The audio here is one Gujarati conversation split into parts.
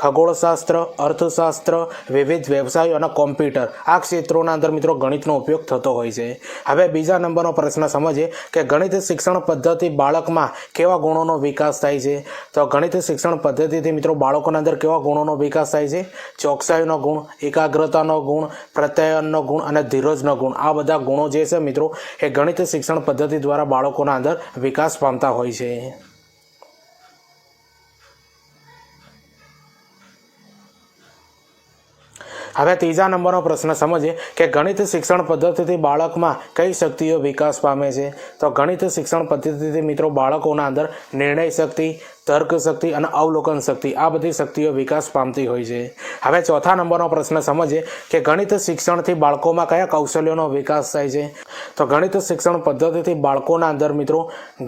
ખગોળશાસ્ત્ર, અર્થશાસ્ત્ર, વિવિધ વ્યવસાયો અને કોમ્પ્યુટર આ ક્ષેત્રોના અંદર મિત્રો ગણિતનો ઉપયોગ થતો હોય છે. હવે બીજા નંબરનો પ્રશ્ન સમજીએ કે ગણિત શિક્ષણ પદ્ધતિ બાળકમાં કેવા ગુણોનો વિકાસ થાય છે? તો ગણિત શિક્ષણ પદ્ધતિથી મિત્રો બાળકોના અંદર કેવા ગુણોનો વિકાસ થાય છે? ચોકસાઈનો ગુણ, એકાગ્રતાનો ગુણ, પ્રત્યાયનનો ગુણ અને ધીરજનો ગુણ આ બધા ગુણો જે છે મિત્રો એ ગણિત શિક્ષણ પદ્ધતિ દ્વારા બાળકોના અંદર વિકાસ પામતા હોય છે. હવે ત્રીજા નંબરનો પ્રશ્ન સમજીએ કે ગણિત શિક્ષણ પદ્ધતિથી બાળકમાં કઈ શક્તિઓ વિકાસ પામે છે? તો ગણિત શિક્ષણ પદ્ધતિથી મિત્રો બાળકોના અંદર નિર્ણય શક્તિ તર્ક શક્તિ અને અવલોકન શક્તિ, આ બધી શક્તિઓ વિકાસ પામતી હોય છે. હવે ચોથા નંબરનો પ્રશ્ન સમજીએ કે ગણિત શિક્ષણથી બાળકોમાં કયા કૌશલ્યોનો વિકાસ થાય છે? તો ગણિત શિક્ષણ પદ્ધતિથી બાળકોના અંદર મિત્રો,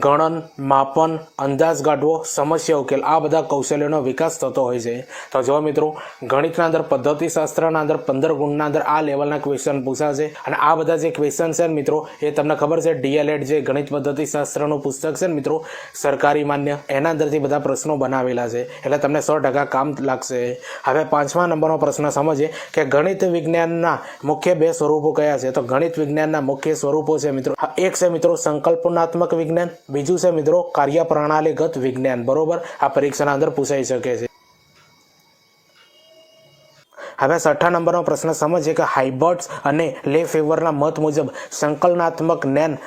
ગણન, માપન, અંદાજ કાઢવો, સમસ્યા ઉકેલ, આ બધા કૌશલ્યોનો વિકાસ થતો હોય છે. તો જો મિત્રો, ગણિતના અંદર પદ્ધતિશાસ્ત્રના અંદર પંદર ગુણના અંદર આ લેવલના ક્વેશ્ચન પૂછાશે અને આ બધા જે ક્વેશ્ચન છે મિત્રો, એ તમને ખબર છે ડીએલએડ જે ગણિત પદ્ધતિશાસ્ત્રનું પુસ્તક છે ને મિત્રો, સરકારી માન્ય, એના અંદરથી બધા પ્રશ્નો બનાવેલા છે. એટલે તમને સો ટકા કામ લાગશે. હવે પાંચમા નંબરનો પ્રશ્ન સમજીએ કે ગણિત વિજ્ઞાનના મુખ્ય બે સ્વરૂપો કયા છે? તો ગણિત વિજ્ઞાનના મુખ્ય સ્વરૂપો છે મિત્રો. એક છે મિત્રો સંકલ્પનાત્મક વિજ્ઞાન, બીજું છે મિત્રો કાર્યપ્રણાલીગત વિજ્ઞાન. બરોબર? આ પરીક્ષાના અંદર પૂછાઈ શકે છે. હવે છઠ્ઠા નંબરનો પ્રશ્ન સમજીએ કે હાઇબર્ટ્સ અને લે ફેવરના મત મુજબ સંકલનાત્મક જ્ઞાન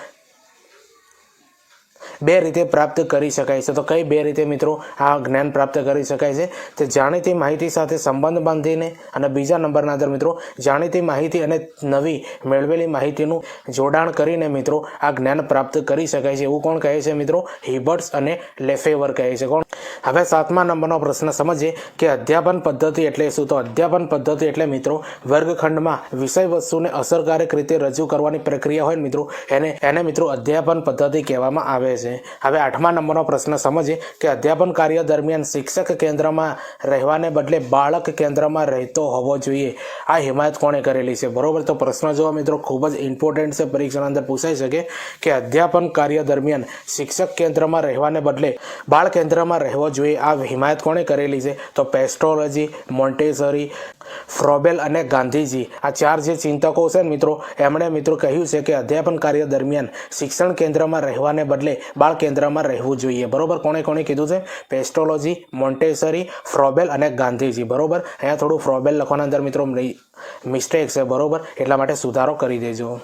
બે રીતે પ્રાપ્ત કરી શકાય છે. તો કઈ બે રીતે મિત્રો આ જ્ઞાન પ્રાપ્ત કરી શકાય છે? તે જાણીતી માહિતી સાથે સંબંધ બાંધીને અને બીજા નંબરના અંદર મિત્રો જાણીતી માહિતી અને નવી મેળવેલી માહિતીનું જોડાણ કરીને મિત્રો આ જ્ઞાન પ્રાપ્ત કરી શકાય છે. એવું કોણ કહે છે મિત્રો? હિબર્ટ્સ અને લેફેવર કહે છે. કોણ? હવે સાતમા નંબરનો પ્રશ્ન સમજીએ કે અધ્યાપન પદ્ધતિ એટલે શું? તો અધ્યાપન પદ્ધતિ એટલે મિત્રો વર્ગખંડમાં વિષય વસ્તુને અસરકારક રીતે રજૂ કરવાની પ્રક્રિયા હોય મિત્રો, એને એને મિત્રો અધ્યાપન પદ્ધતિ કહેવામાં આવે છે. હવે આઠમા નંબરનો પ્રશ્ન સમજીએ કે અધ્યાપન કાર્ય દરમિયાન શિક્ષક કેન્દ્રમાં રહેવાને બદલે બાળક કેન્દ્રમાં રહેતો હોવો જોઈએ. આ હિમાયત કોણે કરેલી છે? બરોબર? તો પ્રશ્ન જોવા મિત્રો, ખૂબ જ ઇમ્પોર્ટન્ટ છે. પરીક્ષાના અંદર પૂછાઈ શકે કે અધ્યાપન કાર્ય દરમિયાન શિક્ષક કેન્દ્રમાં રહેવાને બદલે બાળ કેન્દ્રમાં રહેવો જોઈએ. આ હિમાયત કોણે કરેલી છે? તો પેસ્ટ્રોલોજી, મોન્ટેસરી, ફ્રોબેલ અને ગાંધીજી. આ ચાર જે ચિંતકો છે મિત્રો, એમણે મિત્રો કહ્યું છે કે અધ્યાપન કાર્ય દરમિયાન શિક્ષણ કેન્દ્રમાં રહેવાને બદલે બાળ કેન્દ્રમાં રહેવું જોઈએ. બરોબર? કોણે કોણે કીધું છે? પેસ્ટોલોજી, મોન્ટેસરી, ફ્રોબેલ અને ગાંધીજી. બરોબર? અહીંયા થોડું ફ્રોબેલ લખવાના અંદર મિત્રો મિસ્ટેક છે. બરોબર? એટલા માટે સુધારો કરી દેજો.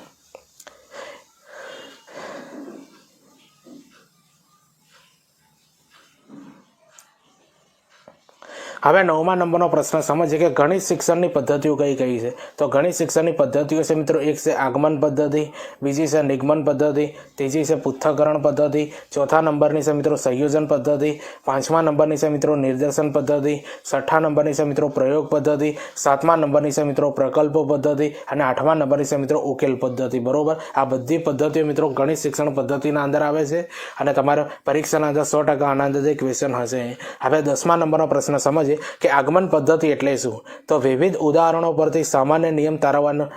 હવે નવમા નંબરનો પ્રશ્ન સમજીએ કે ગણિત શિક્ષણની પદ્ધતિઓ કઈ કઈ છે? તો ગણિત શિક્ષણની પદ્ધતિઓ છે મિત્રો, એક છે આગમન પદ્ધતિ, બીજી છે નિગમન પદ્ધતિ, ત્રીજી છે પૃથ્થકરણ પદ્ધતિ, ચોથા નંબરની છે મિત્રો સંયોજન પદ્ધતિ, પાંચમા નંબરની છે મિત્રો નિર્દેશન પદ્ધતિ, છઠ્ઠા નંબરની છે મિત્રો પ્રયોગ પદ્ધતિ, સાતમા નંબરની છે મિત્રો પ્રકલ્પ પદ્ધતિ અને આઠમા નંબરની છે મિત્રો ઉકેલ પદ્ધતિ. બરોબર? આ બધી પદ્ધતિઓ મિત્રો ગણિત શિક્ષણ પદ્ધતિના અંદર આવે છે અને તમારા પરીક્ષાના અંદર સો ટકા આના અંદર ક્વેશ્ચન હશે. હવે દસમા નંબરનો પ્રશ્ન સમજીએ કે આગમન પદ્ધતિ એટલે શું? તો વિવિધ ઉદાહરણો પરથી સામાન્ય નિયમ તારવવાનો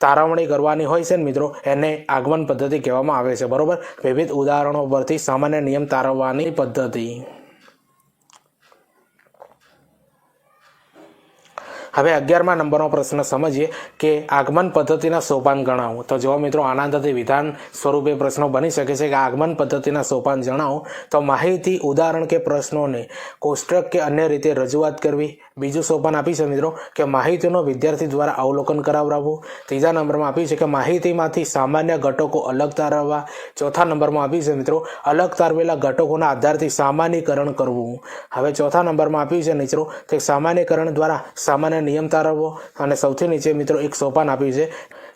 તારવણી કરવાની હોય છે ને મિત્રો, એને આગમન પદ્ધતિ કહેવામાં આવે છે. બરોબર? વિવિધ ઉદાહરણો પરથી સામાન્ય નિયમ તારવવાની પદ્ધતિ. હવે અગિયારમા નંબરનો પ્રશ્ન સમજીએ કે આગમન પદ્ધતિના સોપાન ગણાવો. તો જો મિત્રો આના અંદરથી વિધાન સ્વરૂપે પ્રશ્નો બની શકે છે કે આગમન પદ્ધતિના સોપાન જણાવો. તો માહિતી, ઉદાહરણ કે પ્રશ્નોને કોષ્ટક કે અન્ય રીતે રજૂઆત કરવી. બીજું સોપાન આપ્યું છે મિત્રો કે માહિતીનો વિદ્યાર્થી દ્વારા અવલોકન કરાવડાવવું ત્રીજા નંબરમાં આપ્યું છે કે માહિતીમાંથી સામાન્ય ઘટકો અલગ તારવવા. ચોથા નંબરમાં આપ્યું છે મિત્રો, અલગ તારવેલા ઘટકોના આધારથી સામાન્યકરણ કરવું. હવે ચોથા નંબરમાં આપ્યું છે મિત્રો કે સામાન્યકરણ દ્વારા સામાન્ય નિયમ તારવવો. અને સૌથી નીચે મિત્રો એક સોપાન આપ્યું છે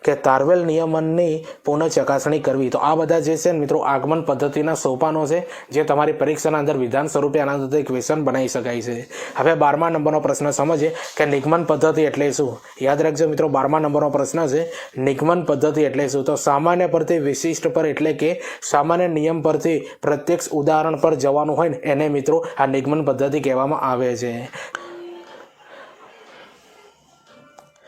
કે તારવેલ નિયમનની પુનઃ ચકાસણી કરવી. તો આ બધા જે છે મિત્રો આગમન પદ્ધતિના સોપાનો છે, જે તમારી પરીક્ષાના અંદર વિધાન સ્વરૂપે આના અંદર ક્વેશ્ચન બનાવી શકાય છે. હવે બારમા નંબરનો પ્રશ્ન સમજીએ કે નિગમન પદ્ધતિ એટલે શું? યાદ રાખજો મિત્રો, બારમા નંબરનો પ્રશ્ન છે, નિગમન પદ્ધતિ એટલે શું? તો સામાન્ય પરથી વિશિષ્ટ પર એટલે કે સામાન્ય નિયમ પરથી પ્રત્યક્ષ ઉદાહરણ પર જવાનું હોય ને, એને મિત્રો આ નિગમન પદ્ધતિ કહેવામાં આવે છે.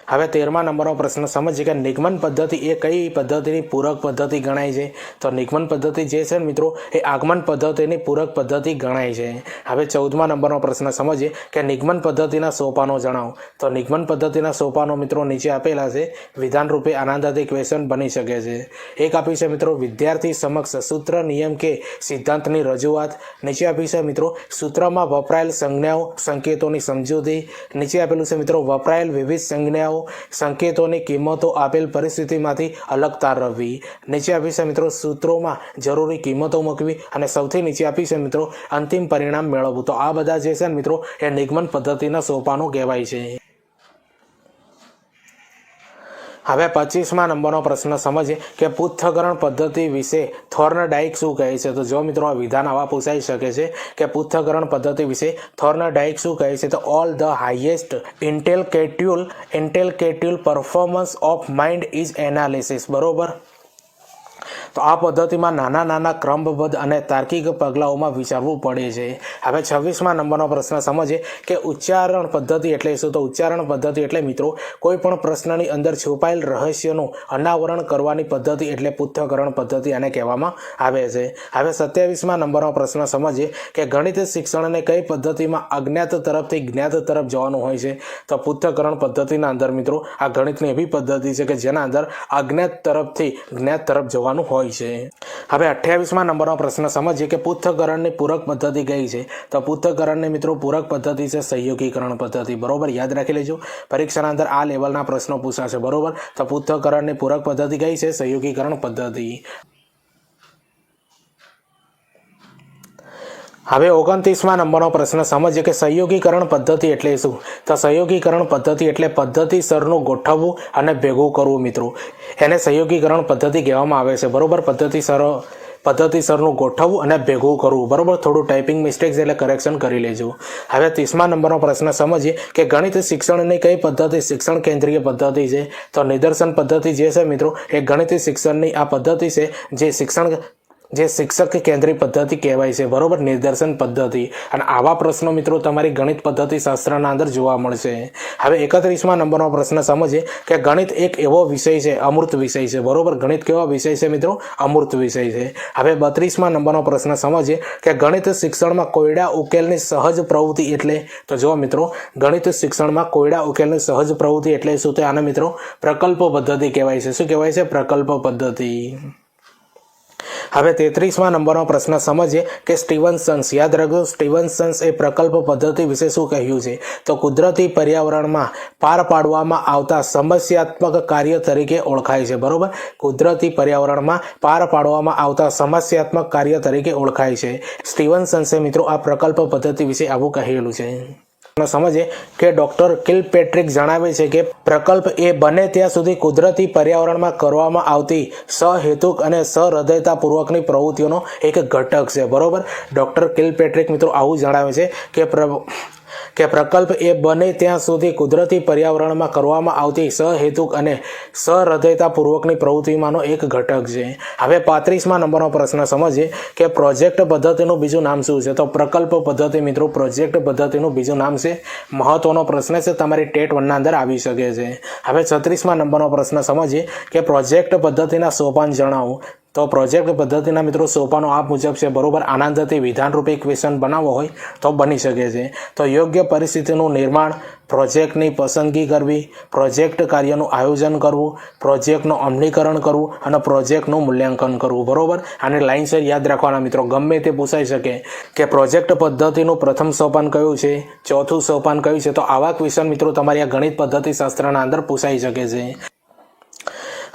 હવે તેરમા નંબરનો પ્રશ્ન, સમજીએ કે નિગમન પદ્ધતિ એ કઈ પદ્ધતિની પૂરક પદ્ધતિ ગણાય છે? તો નિગમન પદ્ધતિ જે છે મિત્રો, એ આગમન પદ્ધતિની પૂરક પદ્ધતિ ગણાય છે. હવે ચૌદમા નંબરનો પ્રશ્ન, સમજીએ કે નિગમન પદ્ધતિના સોપાનો જણાવો. તો નિગમન પદ્ધતિના સોપાનો મિત્રો નીચે આપેલા છે. વિધાન રૂપે આનંદાથી ક્વેશ્ચન બની શકે છે. એક આપ્યું છે મિત્રો, વિદ્યાર્થી સમક્ષ સૂત્ર, નિયમ કે સિદ્ધાંતની રજૂઆત. નીચે આપ્યું છે મિત્રો, સૂત્રમાં વપરાયેલ સંજ્ઞાઓ, સંકેતોની સમજૂતી. નીચે આપેલું છે મિત્રો, વપરાયેલ વિવિધ સંજ્ઞાઓ. સંકેતોની કિંમતો આપેલ પરિસ્થિતિમાંથી અલગ તારવવી નીચે આપી છે મિત્રો, સૂત્રોમાં જરૂરી કિંમતો મૂકવી અને સૌથી નીચે આપી છે મિત્રો, અંતિમ પરિણામ મેળવવું. તો આ બધા જે છે મિત્રો, એ નિગમન પદ્ધતિના સોપાનો કહેવાય છે. હવે પચીસમાં નંબરનો પ્રશ્ન સમજીએ કે પૃથ્થકરણ પદ્ધતિ વિશે થોર્નડાઇક શું કહે છે? તો જો મિત્રો આ વિધાન આવા પૂછાઈ શકે છે કે પૃથ્થકરણ પદ્ધતિ વિશે થોર્નડાઇક શું કહે છે, તો all the highest intellectual intellectual performance of mind is analysis બરોબર? તો આ પદ્ધતિમાં નાના નાના ક્રમબદ્ધ અને તાર્કિક પગલાઓમાં વિચારવું પડે છે. હવે છવ્વીસમાં નંબરનો પ્રશ્ન સમજીએ કે ઉચ્ચારણ પદ્ધતિ એટલે શું? તો ઉચ્ચારણ પદ્ધતિ એટલે મિત્રો, કોઈ પણ પ્રશ્નની અંદર છુપાયેલ રહસ્યનું અનાવરણ કરવાની પદ્ધતિ એટલે પૃથ્થકરણ પદ્ધતિ આને કહેવામાં આવે છે. હવે સત્યાવીસમાં નંબરનો પ્રશ્ન સમજીએ કે ગણિત શિક્ષણને કઈ પદ્ધતિમાં અજ્ઞાત તરફથી જ્ઞાત તરફ જવાનું હોય છે? તો પૃથ્થકરણ પદ્ધતિના અંદર મિત્રો, આ ગણિતની એવી પદ્ધતિ છે કે જેના અંદર અજ્ઞાત તરફથી જ્ઞાત તરફ જવાનું હોય છે. હવે અઠ્યાવીસમાં નંબરનો પ્રશ્ન સમજીએ કે પૃથ્થકરણની પૂરક પદ્ધતિ કઈ છે? તો પૃથ્થકરણની મિત્રો પૂરક પદ્ધતિ છે સહયોગીકરણ પદ્ધતિ. બરોબર? યાદ રાખી લેજો. પરીક્ષાના અંદર આ લેવલના પ્રશ્નો પૂછાશે. બરોબર? તો પૃથ્થકરણની પૂરક પદ્ધતિ કઈ છે? સહયોગીકરણ પદ્ધતિ. હવે ઓગણત્રીસમાં નંબરનો પ્રશ્ન, સમજીએ કે સંયોગીકરણ પદ્ધતિ એટલે શું? તો સહયોગીકરણ પદ્ધતિ એટલે પદ્ધતિસરનું ગોઠવવું અને ભેગું કરવું, મિત્રો. એને સહયોગીકરણ પદ્ધતિ કહેવામાં આવે છે. બરોબર? પદ્ધતિસર પદ્ધતિસરનું ગોઠવવું અને ભેગું કરવું. બરાબર? થોડું ટાઈપિંગ મિસ્ટેક્સ એટલે કરેક્શન કરી લેજો. હવે ત્રીસમા નંબરનો પ્રશ્ન, સમજીએ કે ગણિત શિક્ષણની કઈ પદ્ધતિ? શિક્ષણ કેન્દ્રીય પદ્ધતિ છે. તો નિદર્શન પદ્ધતિ જે છે, મિત્રો, એ ગણિત શિક્ષણની આ પદ્ધતિ છે, જે શિક્ષણ જે શિક્ષક કેન્દ્રીય પદ્ધતિ કહેવાય છે, બરોબર? નિદર્શન પદ્ધતિ. અને આવા પ્રશ્નો મિત્રો તમારી ગણિત પદ્ધતિ શાસ્ત્રના અંદર જોવા મળશે. હવે એકત્રીસમાં નંબરનો પ્રશ્ન સમજીએ કે ગણિત એક એવો વિષય છે અમૃત વિષય છે. બરોબર? ગણિત કેવો વિષય છે મિત્રો? અમૃત વિષય છે. હવે બત્રીસમાં નંબરનો પ્રશ્ન સમજીએ કે ગણિત શિક્ષણમાં કોયડા ઉકેલની સહજ પ્રવૃત્તિ એટલે? તો જો મિત્રો, ગણિત શિક્ષણમાં કોયડા ઉકેલની સહજ પ્રવૃત્તિ એટલે શું તો? આને મિત્રો પ્રકલ્પ પદ્ધતિ કહેવાય છે. શું કહેવાય છે? પ્રકલ્પ પદ્ધતિ. હવે તેત્રીસમાં નંબરનો પ્રશ્ન સમજીએ કે સ્ટીવનસન્સ, યાદ રાખો સ્ટીવનસન્સ એ પ્રકલ્પ પદ્ધતિ વિશે શું કહ્યું છે? તો કુદરતી પર્યાવરણમાં પાર પાડવામાં આવતા સમસ્યાત્મક કાર્ય તરીકે ઓળખાય છે, બરોબર? કુદરતી પર્યાવરણમાં પાર પાડવામાં આવતા સમસ્યાત્મક કાર્ય તરીકે ઓળખાય છે. સ્ટીવનસન્સે મિત્રો આ પ્રકલ્પ પદ્ધતિ વિશે આવું કહેલું છે. સમજે કે ડોક્ટર કિલપેટ્રિક જણાવે છે કે પ્રકલ્પ એ બને ત્યાં સુધી કુદરતી પર્યાવરણમાં કરવામાં આવતી સહેતુક અને સહૃદયતાપૂર્વકની પ્રવૃત્તિઓનો એક ઘટક છે. બરોબર? ડોક્ટર કિલપેટ્રિક મિત્રો આવું જણાવે છે કે કે પ્રકલ્પ એ બને ત્યાં સુધી કુદરતી પર્યાવરણમાં કરવામાં આવતી સહેતુક અને સહૃદયતાપૂર્વકની પ્રવૃત્તિમાંનો એક ઘટક છે. હવે પાંત્રીસમાં નંબરનો પ્રશ્ન સમજીએ કે પ્રોજેક્ટ પદ્ધતિનું બીજું નામ શું છે? તો પ્રકલ્પ પદ્ધતિ મિત્રો, પ્રોજેક્ટ પદ્ધતિનું બીજું નામ છે. મહત્વનો પ્રશ્ન છે, તમારી ટેટ વનના અંદર આવી શકે છે. હવે છત્રીસમાં નંબરનો પ્રશ્ન સમજીએ કે પ્રોજેક્ટ પદ્ધતિના સોપાન જણાવો. તો પ્રોજેક્ટ પદ્ધતિના મિત્રો સોપાનો આ મુજબ છે, બરોબર? આનંદથી વિધાનરૂપી ક્વેશ્ચન બનાવવો હોય તો બની શકે છે. તો યોગ્ય પરિસ્થિતિનું નિર્માણ, પ્રોજેક્ટની પસંદગી કરવી, પ્રોજેક્ટ કાર્યનું આયોજન કરવું, પ્રોજેક્ટનું અમલીકરણ કરવું અને પ્રોજેક્ટનું મૂલ્યાંકન કરવું, બરોબર? અને લાઇનસર યાદ રાખવાના મિત્રો, ગમે તે પૂછાઈ શકે. કે પ્રોજેક્ટ પદ્ધતિનું પ્રથમ સોપાન કયું છે, ચોથું સોપાન કયું છે, તો આવા ક્વેશ્ચન મિત્રો તમારી આ ગણિત પદ્ધતિ શાસ્ત્રના અંદર પૂછાઈ શકે છે.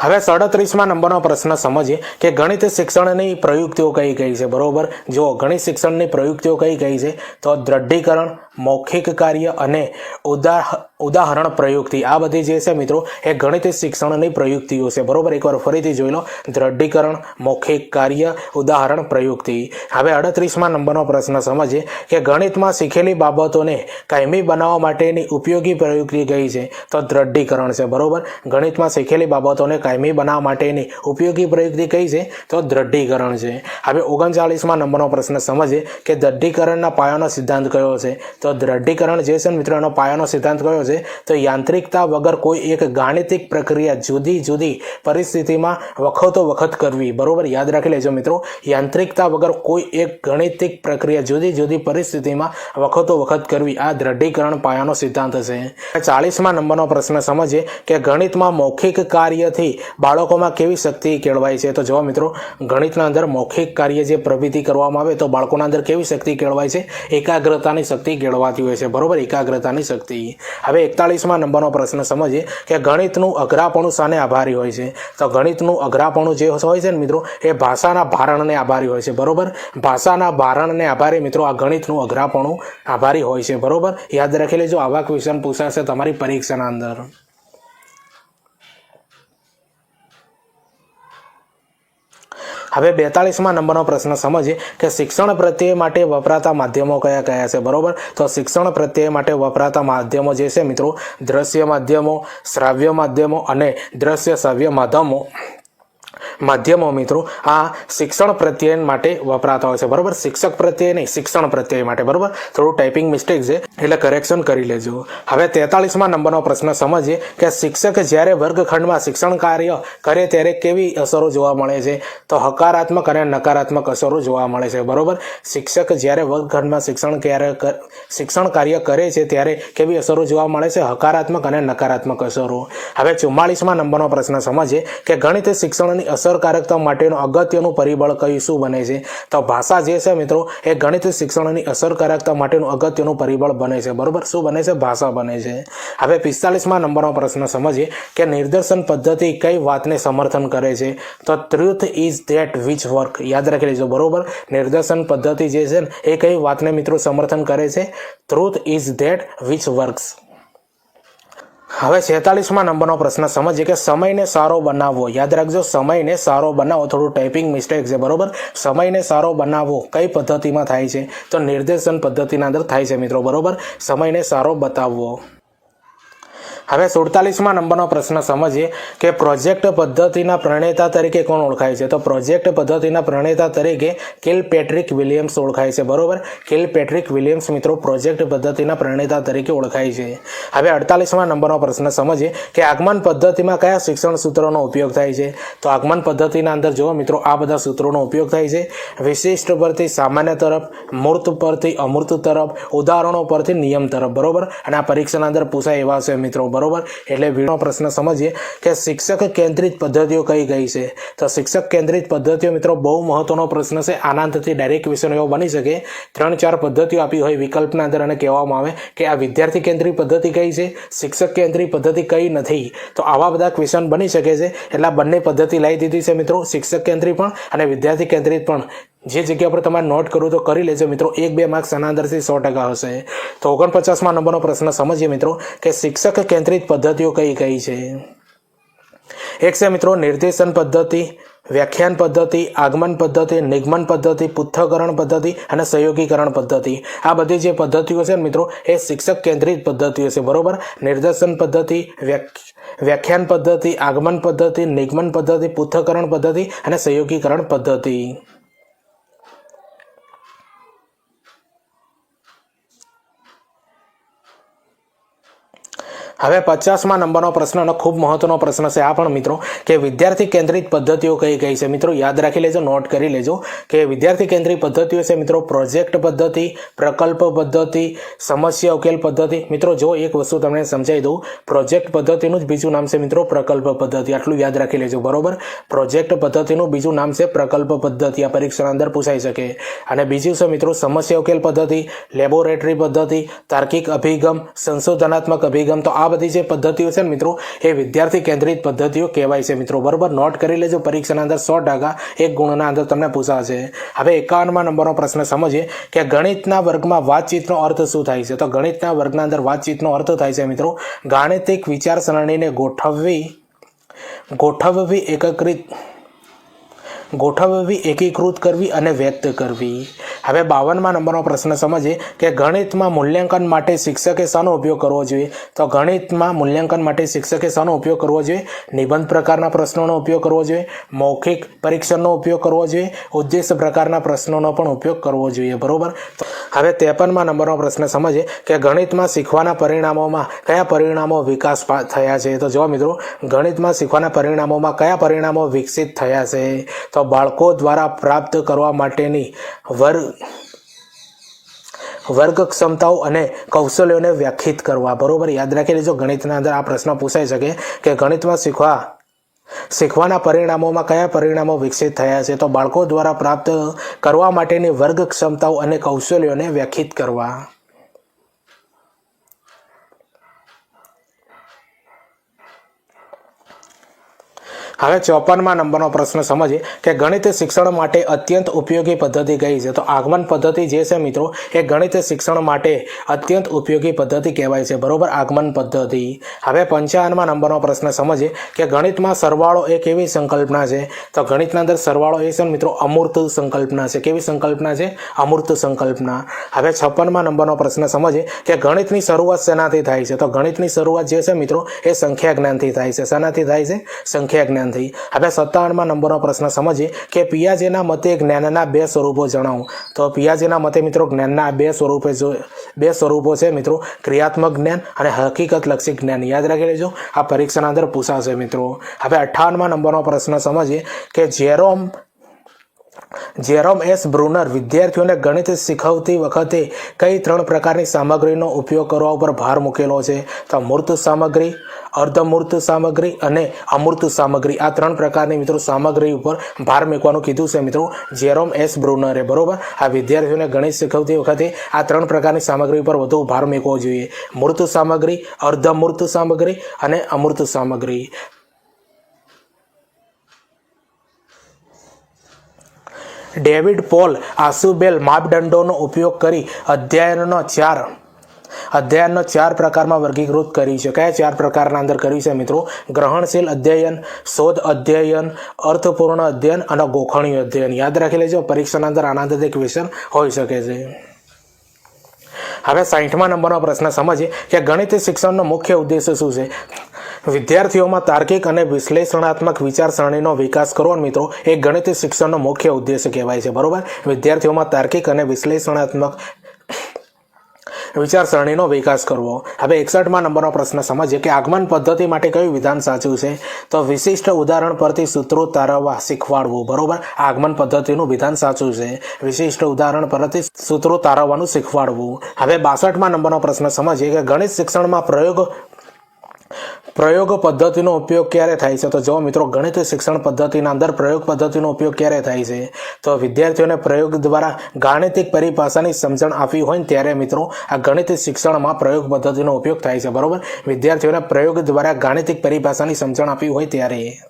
હવે સાડત્રીસમાં નંબરનો પ્રશ્ન સમજીએ કે ગણિત શિક્ષણની પ્રયુક્તિઓ કઈ કઈ છે? બરોબર? જો ગણિત શિક્ષણની પ્રયુક્તિઓ કઈ કઈ છે? તો દ્રઢીકરણ, મૌખિક કાર્ય અને ઉદાહ, ઉદાહરણ પ્રયુક્તિ. આ બધી જે છે મિત્રો, એ ગણિત શિક્ષણની પ્રયુક્તિઓ છે. બરોબર? એકવાર ફરીથી જોઈ લો. દ્રઢીકરણ, મૌખિક કાર્ય, ઉદાહરણ પ્રયુક્તિ. હવે અડત્રીસમાં નંબરનો પ્રશ્ન સમજીએ કે ગણિતમાં શીખેલી બાબતોને કાયમી બનાવવા માટેની ઉપયોગી પ્રયુક્તિ કઈ છે? તો દ્રઢીકરણ છે. બરોબર? ગણિતમાં શીખેલી બાબતોને કાયમી બનાવવા માટેની ઉપયોગી પ્રયુક્તિ કઈ છે? તો દ્રઢીકરણ છે. હવે ઓગણચાળીસમાં નંબરનો પ્રશ્ન સમજીએ કે દ્રઢીકરણના પાયાનો સિદ્ધાંત કયો છે? તો દ્રઢીકરણ જે છે મિત્રોનો પાયાનો સિદ્ધાંત કયો છે? તો યાંત્રિકતા વગર કોઈ એક ગાણિતિક પ્રક્રિયા જુદી જુદી પરિસ્થિતિમાં વખતો વખત કરવી. બરોબર? યાદ રાખી લેજો મિત્રો. યાંત્રિકતા વગર કોઈ એક ગણિતિક પ્રક્રિયા જુદી જુદી પરિસ્થિતિમાં વખતો વખત કરવી. આ દ્રઢીકરણ પાયાનો સિદ્ધાંત છે. ચાલીસમાં નંબરનો પ્રશ્ન સમજીએ કે ગણિતમાં મૌખિક કાર્યથી બાળકોમાં કેવી શક્તિ કેળવાય છે? તો જોવા મિત્રો, ગણિતના અંદર મૌખિક કાર્ય જે પ્રવૃત્તિ કરવામાં આવે તો બાળકોના અંદર કેવી શક્તિ કેળવાય છે? એકાગ્રતાની શક્તિ કેળવાતી હોય છે. બરોબર? એકાગ્રતાની શક્તિ. હવે એકતાળીસમાં નંબરનો પ્રશ્ન સમજીએ કે ગણિતનું અઘરાપણું શાને આભારી હોય છે? તો ગણિતનું અઘરાપણું જે હોય છે ને મિત્રો, એ ભાષાના ભારણને આભારી હોય છે. બરોબર? ભાષાના ભારણને આભારી મિત્રો, આ ગણિતનું અઘરાપણું આભારી હોય છે. બરોબર? યાદ રાખી લેજો, આવા ક્વેશ્ચન પૂછાશે તમારી પરીક્ષાના અંદર. હવે બેતાળીસમાં નંબરનો પ્રશ્ન સમજીએ કે શિક્ષણ પ્રત્યે માટે વપરાતા માધ્યમો કયા કયા છે? બરોબર? તો શિક્ષણ પ્રત્યે માટે વપરાતા માધ્યમો જે છે મિત્રો, દ્રશ્ય માધ્યમો, શ્રાવ્ય માધ્યમો અને દ્રશ્ય શ્રાવ્ય માધ્યમો. માધ્યમો મિત્રો, આ શિક્ષણ પ્રત્યય માટે વપરાતા હોય છે. બરોબર? શિક્ષક પ્રત્યે નહીં, શિક્ષણ પ્રત્યય માટે. બરોબર? થોડું ટાઈપિંગ મિસ્ટેક છે, એટલે કરેક્શન કરી લેજો. હવે તેતાળીસમાં નંબરનો પ્રશ્ન સમજીએ કે શિક્ષક જ્યારે વર્ગખંડમાં શિક્ષણ કાર્ય કરે ત્યારે કેવી અસરો જોવા મળે છે? તો હકારાત્મક અને નકારાત્મક અસરો જોવા મળે છે. બરોબર? શિક્ષક જ્યારે વર્ગખંડમાં શિક્ષણ ક્યારે શિક્ષણ કાર્ય કરે છે ત્યારે કેવી અસરો જોવા મળે છે? હકારાત્મક અને નકારાત્મક અસરો. હવે ચુમ્માળીસમાં નંબરનો પ્રશ્ન સમજીએ કે ગણિત શિક્ષણની અસરકારકતા માટેનું અગત્યનું પરિબળ કયું શું બને છે. તો ભાષા જે છે મિત્રો, એ ગણિત શિક્ષણની અસરકારકતા માટેનું અગત્યનું પરિબળ બને છે. બરોબર? શું બને છે? ભાષા બને છે. હવે પિસ્તાલીસમાં નંબરનો પ્રશ્ન સમજીએ કે નિદર્શન પદ્ધતિ કઈ વાતને સમર્થન કરે છે? તો truth is that which work યાદ રાખી લેજો. બરોબર? નિદર્શન પદ્ધતિ જે છે ને, એ કઈ વાતને મિત્રો સમર્થન કરે છે? Truth is that which works હવે છેતાલીસમાં નંબરનો પ્રશ્ન સમજીએ કે સમયને સારો બનાવવો. યાદ રાખજો, સમયને સારો બનાવો. થોડું ટાઈપિંગ મિસ્ટેક છે, બરોબર? સમયને સારો બનાવવો કઈ પદ્ધતિમાં થાય છે? તો નિર્દેશન પદ્ધતિના અંદર થાય છે મિત્રો, બરોબર? સમયને સારો બતાવવો. હવે સુડતાલીસમાં નંબરનો પ્રશ્ન સમજીએ કે પ્રોજેક્ટ પદ્ધતિના પ્રણેતા તરીકે કોણ ઓળખાય છે? તો પ્રોજેક્ટ પદ્ધતિના પ્રણેતા તરીકે કિલ પેટ્રિક વિલિયમ્સ ઓળખાય છે. બરોબર? કિલ પેટ્રિક વિલિયમ્સ મિત્રો પ્રોજેક્ટ પદ્ધતિના પ્રણેતા તરીકે ઓળખાય છે. હવે અડતાલીસમાં નંબરનો પ્રશ્ન સમજીએ કે આગમન પદ્ધતિમાં કયા શિક્ષણ સૂત્રોનો ઉપયોગ થાય છે? તો આગમન પદ્ધતિના અંદર જુઓ મિત્રો, આ બધા સૂત્રોનો ઉપયોગ થાય છે. વિશિષ્ટ પરથી સામાન્ય તરફ, મૂર્ત પરથી અમૂર્ત તરફ, ઉદાહરણો પરથી નિયમ તરફ. બરોબર? અને આ પરીક્ષાના અંદર પૂછાય એવા છે મિત્રો. બરોબર? એટલે વીણો પ્રશ્ન સમજીએ કે શિક્ષક કેન્દ્રિત પદ્ધતિઓ કઈ કઈ છે? તો શિક્ષક કેન્દ્રિત પદ્ધતિઓ મિત્રો બહુ મહત્વનો પ્રશ્ન છે. આનાથી ડાયરેક્ટ ક્વેશ્ચન એવો બની શકે. ત્રણ ચાર પદ્ધતિઓ આપી હોય વિકલ્પના અંદર અને કહેવામાં આવે કે આ વિદ્યાર્થી કેન્દ્રિત પદ્ધતિ કઈ છે? શિક્ષક કેન્દ્રિત પદ્ધતિ કઈ નથી. તો આવા બધા ક્વેશ્ચન બની શકે છે. એટલે બંને પદ્ધતિ લાવી દીધી છે મિત્રો. શિક્ષક કેન્દ્રિત પણ અને વિદ્યાર્થી કેન્દ્રિત પણ. જે જગ્યા પર તમારે નોટ કરવું તો કરી લેજો મિત્રો. એક બે માર્ક્સ આના અંદરથી સો ટકા હશે. તો ઓગણપચાસમાં નંબરનો પ્રશ્ન સમજીએ મિત્રો કે શિક્ષક કેન્દ્રિત પદ્ધતિઓ કઈ કઈ છે? એક છે મિત્રો નિર્દેશન પદ્ધતિ, વ્યાખ્યાન પદ્ધતિ, આગમન પદ્ધતિ, નિગમન પદ્ધતિ, પુથ્થકરણ પદ્ધતિ અને સહયોગીકરણ પદ્ધતિ. આ બધી જે પદ્ધતિઓ છે મિત્રો, એ શિક્ષક કેન્દ્રિત પદ્ધતિઓ છે. બરોબર? નિર્દેશન પદ્ધતિ, વ્યાખ- વ્યાખ્યાન પદ્ધતિ, આગમન પદ્ધતિ, નિગમન પદ્ધતિ, પુથ્થકરણ પદ્ધતિ અને સહયોગીકરણ પદ્ધતિ. હવે પચાસમાં નંબરનો પ્રશ્ન અને ખૂબ મહત્વનો પ્રશ્ન છે આ પણ મિત્રો, કે વિદ્યાર્થી કેન્દ્રિત પદ્ધતિઓ કઈ કઈ છે? મિત્રો, યાદ રાખી લેજો, નોટ કરી લેજો, કે વિદ્યાર્થી કેન્દ્રિત પદ્ધતિઓ છે મિત્રો, પ્રોજેક્ટ પદ્ધતિ, પ્રકલ્પ પદ્ધતિ, સમસ્યા ઉકેલ પદ્ધતિ. મિત્રો, જો એક વસ્તુ તમને સમજાવી દઉં, પ્રોજેક્ટ પદ્ધતિનું જ બીજું નામ છે મિત્રો, પ્રકલ્પ પદ્ધતિ. આટલું યાદ રાખી લેજો, બરોબર? પ્રોજેક્ટ પદ્ધતિનું બીજું નામ છે પ્રકલ્પ પદ્ધતિ. આ પરીક્ષાના અંદર પૂછાઈ શકે. અને બીજું છે મિત્રો, સમસ્યા ઉકેલ પદ્ધતિ, લેબોરેટરી પદ્ધતિ, તાર્કિક અભિગમ, સંશોધનાત્મક અભિગમ. તો આ બધી જે પદ્ધતિઓ છે મિત્રો, એ વિદ્યાર્થી કેન્દ્રિત પદ્ધતિઓ કહેવાય છે મિત્રો. બરોબર? નોટ કરી લેજો, પરીક્ષાના અંદર સો ટકા એક ગુણના અંદર તમને પૂછાશે. હવે એકાવનમાં નંબરનો પ્રશ્ન સમજીએ કે ગણિતના વર્ગમાં વાતચીતનો અર્થ શું થાય છે? તો ગણિતના વર્ગના અંદર વાતચીતનો અર્થ થાય છે મિત્રો, ગાણિતિક વિચારસરણીને ગોઠવવી ગોઠવવી એકત્રિત ગોઠવવી, એકીકૃત કરવી અને વ્યક્ત કરવી. હવે બાવનમાં નંબરનો પ્રશ્ન સમજીએ કે ગણિતમાં મૂલ્યાંકન માટે શિક્ષકે શાનો ઉપયોગ કરવો જોઈએ? તો ગણિતમાં મૂલ્યાંકન માટે શિક્ષકે શાનો ઉપયોગ કરવો જોઈએ? નિબંધ પ્રકારના પ્રશ્નોનો ઉપયોગ કરવો જોઈએ? મૌખિક પરીક્ષણનો ઉપયોગ કરવો જોઈએ? ઉદ્દેશ પ્રકારના પ્રશ્નોનો પણ ઉપયોગ કરવો જોઈએ, બરાબર? હવે ત્રેપનમાં નંબરનો પ્રશ્ન સમજીએ કે ગણિતમાં શીખવાના પરિણામોમાં કયા પરિણામો વિકાસ થયા છે? તો જો મિત્રો, ગણિતમાં શીખવાના પરિણામોમાં કયા પરિણામો વિકસિત થયા છે? તો બાળકો દ્વારા પ્રાપ્ત કરવા માટેની વર્ગ વર્ગ ક્ષમતાઓ અને કૌશલ્યોને વ્યાખ્યાયિત કરવા. બરોબર? યાદ રાખી લેજો ગણિતના અંદર આ પ્રશ્ન પૂછાઈ શકે કે ગણિતમાં શીખવા, શીખવાના પરિણામોમાં કયા પરિણામો વિકસિત થયા છે, તો બાળકો દ્વારા પ્રાપ્ત કરવા માટેની વર્ગ ક્ષમતાઓ અને કૌશલ્યોને વ્યાખ્યાયિત કરવા. હવે ચોપનમાં નંબરનો પ્રશ્ન સમજીએ કે ગણિત શિક્ષણ માટે અત્યંત ઉપયોગી પદ્ધતિ કઈ છે? તો આગમન પદ્ધતિ જે છે મિત્રો, એ ગણિત શિક્ષણ માટે અત્યંત ઉપયોગી પદ્ધતિ કહેવાય છે. બરોબર? આગમન પદ્ધતિ. હવે પંચાવનમાં નંબરનો પ્રશ્ન સમજીએ કે ગણિતમાં સરવાળો એક એવી સંકલ્પના છે? તો ગણિતના અંદર સરવાળો એ છે મિત્રો, અમૂર્ત સંકલ્પના છે. કેવી સંકલ્પના છે? અમૂર્ત સંકલ્પના. હવે છપ્પનમાં નંબરનો પ્રશ્ન સમજીએ કે ગણિતની શરૂઆત શેનાથી થાય છે? તો ગણિતની શરૂઆત જે છે મિત્રો, એ સંખ્યા જ્ઞાનથી થાય છે. શેનાથી થાય છે? સંખ્યા જ્ઞાનથી હવે સત્તાવનમાં નંબરનો પ્રશ્ન સમજીએ કે પિયાજેના મતે જ્ઞાનના બે સ્વરૂપો જણાવું. તો પિયાજેના મતે મિત્રો જ્ઞાનના બે સ્વરૂપે જો, બે સ્વરૂપો છે મિત્રો. ક્રિયાત્મક જ્ઞાન અને હકીકતલક્ષી જ્ઞાન. યાદ રાખી લેજો. આ પરીક્ષાના અંદર પૂછાશે મિત્રો. હવે અઠ્ઠાવનમાં નંબરનો પ્રશ્ન સમજીએ કે જેરોમ જેરોમ એસ બ્રુનર વિદ્યાર્થીઓને ગણિત શીખવતી વખતે કઈ ત્રણ પ્રકારની સામગ્રીનો ઉપયોગ કરવા ઉપર ભાર મૂકેલો છે? તો મૂર્ત સામગ્રી અર્ધમૂર્ત સામગ્રી અને અમૂર્ત સામગ્રી. આ ત્રણ પ્રકારની મિત્રો સામગ્રી ઉપર ભાર મૂકવાનું કીધું છે મિત્રો જેરોમ એસ બ્રુનરે, બરોબર? આ વિદ્યાર્થીઓને ગણિત શીખવતી વખતે આ ત્રણ પ્રકારની સામગ્રી ઉપર વધુ ભાર મૂકવો જોઈએ. મૂર્ત સામગ્રી, અર્ધમૂર્ત સામગ્રી અને અમૂર્ત સામગ્રી. ડેવિડ પોલ આસુબેલ માપદંડોનો ઉપયોગ કરી અધ્યયનનો ચાર અધ્યયનનો ચાર પ્રકારમાં વર્ગીકૃત કરી છે. કયા ચાર પ્રકારના અંદર કર્યું છે મિત્રો? ગ્રહણશીલ અધ્યયન, શોધ અધ્યયન, અર્થપૂર્ણ અધ્યયન અને ગોખણીય અધ્યયન. યાદ રાખી લેજો, પરીક્ષાના અંદર આના અંદર ક્વેશ્ચન હોઈ શકે છે. હવે સાહીઠમા નંબરનો પ્રશ્ન સમજીએ કે ગણિત શિક્ષણનો મુખ્ય ઉદ્દેશ શું છે? વિદ્યાર્થીઓમાં તાર્કિક અને વિશ્લેષણાત્મક વિચારસરણીનો વિકાસ કરવો મિત્રો, એ ગણિત શિક્ષણનો મુખ્ય ઉદ્દેશ કહેવાય છે. બરોબર? વિદ્યાર્થીઓમાં તાર્કિક અને વિશ્લેષણાત્મક વિચારસરણીનો વિકાસ કરવો. હવે એકસઠમાં નંબરનો પ્રશ્ન સમજીએ કે આગમન પદ્ધતિ માટે કયું વિધાન સાચું છે? તો વિશિષ્ટ ઉદાહરણ પરથી સૂત્રો તારવવા શીખવાડવું, બરોબર? આગમન પદ્ધતિનું વિધાન સાચું છે. વિશિષ્ટ ઉદાહરણ પરથી સૂત્રો તારવવાનું શીખવાડવું. હવે બાસઠમાં નંબરનો પ્રશ્ન સમજીએ કે ગણિત શિક્ષણમાં પ્રયોગ પ્રયોગ પદ્ધતિનો ઉપયોગ ક્યારે થાય છે? તો જો મિત્રો, ગણિત શિક્ષણ પદ્ધતિના અંદર પ્રયોગ પદ્ધતિનો ઉપયોગ ક્યારે થાય છે? તો વિદ્યાર્થીઓને પ્રયોગ દ્વારા ગાણિતિક પરિભાષાની સમજણ આપવી હોય ને ત્યારે મિત્રો, આ ગણિત શિક્ષણમાં પ્રયોગ પદ્ધતિનો ઉપયોગ થાય છે, બરાબર? વિદ્યાર્થીઓને પ્રયોગ દ્વારા ગાણિતિક પરિભાષાની સમજણ આપવી હોય ત્યારે.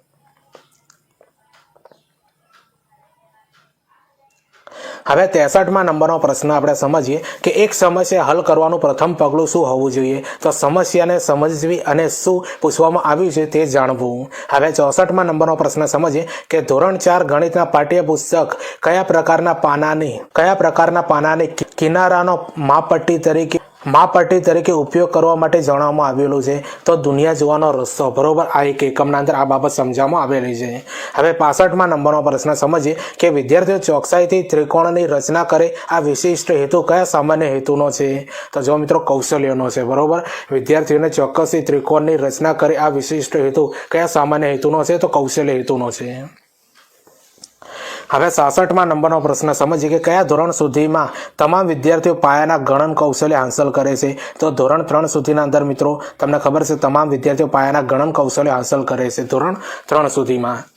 હવે ત્રેસઠમાં નંબરનો પ્રશ્ન આપણે સમજીએ કે એક સમસ્યા હલ કરવાનું પ્રથમ પગલું શું હોવું જોઈએ? તો સમસ્યાને સમજવી અને શું પૂછવામાં આવ્યું છે તે જાણવું. હવે ચોસઠમાં નંબરનો પ્રશ્ન સમજીએ કે ધોરણ ચાર ગણિતના પાઠ્યપુસ્તક કયા પ્રકારના પાનાની, કયા પ્રકારના પાનાની કિનારાનો માપપટ્ટી તરીકે માપપટ્ટી તરીકે ઉપયોગ કરવા માટે જણાવવામાં આવેલું છે. તો દુનિયા જોવાનો રસ્તો, બરોબર? આ એક એકમના અંદર આ બાબત સમજાવવામાં આવેલી છે. હવે પાસઠમાં નંબરનો પ્રશ્ન સમજીએ કે વિદ્યાર્થીઓ ચોકસાઈથી ત્રિકોણની રચના કરે, આ વિશિષ્ટ હેતુ કયા સામાન્ય હેતુનો છે? તો જો મિત્રો કૌશલ્યનો છે, બરોબર? વિદ્યાર્થીઓને ચોક્કસથી ત્રિકોણની રચના કરે, આ વિશિષ્ટ હેતુ કયા સામાન્ય હેતુનો છે? તો કૌશલ્ય હેતુનો છે. હવે સાસઠમાં નંબરનો પ્રશ્ન. સમજીએ કે કયા ધોરણ સુધીમાં તમામ વિદ્યાર્થીઓ પાયાના ગણન કૌશલ્ય હાંસલ કરે છે? તો ધોરણ ત્રણ સુધીના અંદર મિત્રો, તમને ખબર છે તમામ વિદ્યાર્થીઓ પાયાના ગણન કૌશલ્ય હાંસલ કરે છે ધોરણ ત્રણ સુધીમાં.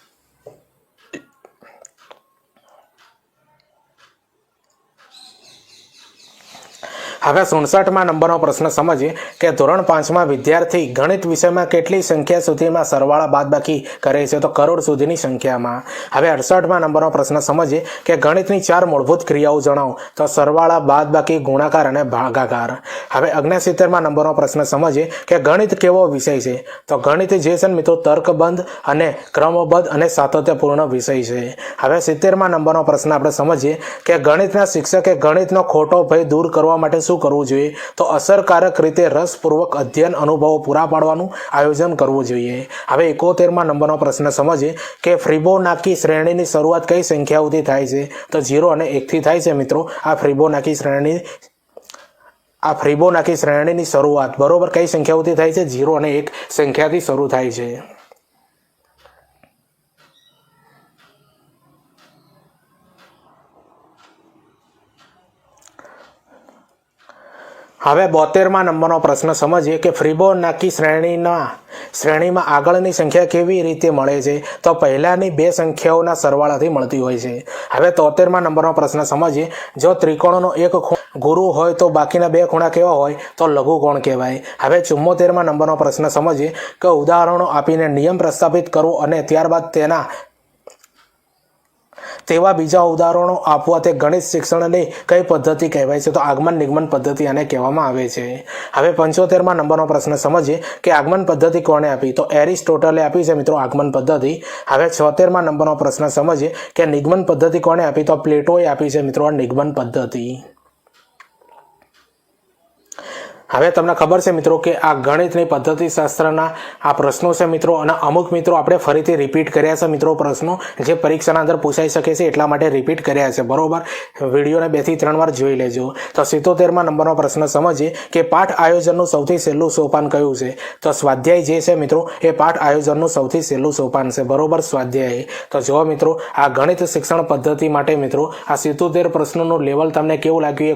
હવે સુડસઠમાં નંબરનો પ્રશ્ન સમજીએ કે ધોરણ પાંચમાં વિદ્યાર્થી ગણિત વિષયમાં કેટલી સંખ્યા સુધીમાં સરવાળા બાદબાકી કરે છે તો કરોડ સુધીની સંખ્યામાં. હવે અડસઠમાં નંબરનો પ્રશ્ન સમજીએ કે ગણિતની ચાર મૂળભૂત ક્રિયાઓ જણાવો તો સરવાળા, બાદબાકી, ગુણાકાર અને ભાગાકાર. હવે અગ્નિસિત્તેરમાં નંબરનો પ્રશ્ન સમજીએ કે ગણિત કેવો વિષય છે તો ગણિત જે છે મિત્રો તર્કબંધ અને ક્રમબદ્ધ અને સાતત્યપૂર્ણ વિષય છે. હવે સિત્તેરમાં નંબરનો પ્રશ્ન આપણે સમજીએ કે ગણિતના શિક્ષકે ગણિતનો ખોટો ભય દૂર કરવા માટે શું કરવું જોઈએ? તો અસરકારક રીતે રસપૂર્વક અધ્યયન અનુભવો પૂરા પાડવાનું આયોજન કરવું જોઈએ. હવે એકોતેરમાં નંબરનો પ્રશ્ન સમજીએ કે ફ્રીબોનાકી શ્રેણીની શરૂઆત કઈ સંખ્યાઓથી થાય છે? તો ઝીરો અને એકથી થાય છે મિત્રો. આ ફ્રીબોનાકી શ્રેણી, આ ફ્રીબોનાકી શ્રેણીની શરૂઆત બરોબર કઈ સંખ્યાઓથી થાય છે? જીરો અને એક સંખ્યાથી શરૂ થાય છે. હવે બોતેરમાં નંબરનો પ્રશ્ન સમજીએ કે ફ્રીબોનાકી શ્રેણીના, શ્રેણીમાં આગળની સંખ્યા કેવી રીતે મળે છે? તો પહેલાંની બે સંખ્યાઓના સરવાળાથી મળતી હોય છે. હવે તોતેરમાં નંબરનો પ્રશ્ન સમજીએ. જો ત્રિકોણનો એક ગુરુ હોય તો બાકીના બે ખૂણા કેવા હોય? તો લઘુકોણ કહેવાય? હવે ચુમ્મોતેરમાં નંબરનો પ્રશ્ન સમજીએ કે ઉદાહરણો આપીને નિયમ પ્રસ્થાપિત કરવો અને ત્યારબાદ તેના તેવા બીજા ઉદાહરણો આપવા તે ગણિત શિક્ષણની કઈ પદ્ધતિ કહેવાય છે? તો આગમન નિગમન પદ્ધતિ આને કહેવામાં આવે છે. હવે પંચોતેરમાં નંબરનો પ્રશ્ન સમજીએ કે આગમન પદ્ધતિ કોણે આપી? તો એરિસ્ટોટલે આપી છે મિત્રો આગમન પદ્ધતિ. હવે છોતેરમાં નંબરનો પ્રશ્ન સમજીએ કે નિગમન પદ્ધતિ કોણે આપી? તો પ્લેટોએ આપી છે મિત્રો નિગમન પદ્ધતિ. હવે તમને ખબર છે મિત્રો કે આ ગણિતની પદ્ધતિશાસ્ત્રના આ પ્રશ્નો છે મિત્રો અને અમુક મિત્રો આપણે ફરીથી રિપીટ કર્યા છે મિત્રો પ્રશ્નો જે પરીક્ષાના અંદર પૂછાઈ શકે છે એટલા માટે રિપીટ કર્યા છે. બરોબર? વિડીયોને બેથી ત્રણ વાર જોઈ લેજો. તો સિત્તોતેરમાં નંબરનો પ્રશ્ન સમજીએ કે પાઠ આયોજનનું સૌથી સહેલું સોપાન કયું છે? તો સ્વાધ્યાય જે છે મિત્રો, એ પાઠ આયોજનનું સૌથી સહેલું સોપાન છે. બરોબર? સ્વાધ્યાય. તો જો મિત્રો, આ ગણિત શિક્ષણ પદ્ધતિ માટે મિત્રો, આ સિત્તોતેર પ્રશ્નોનું લેવલ તમને કેવું લાગ્યું એ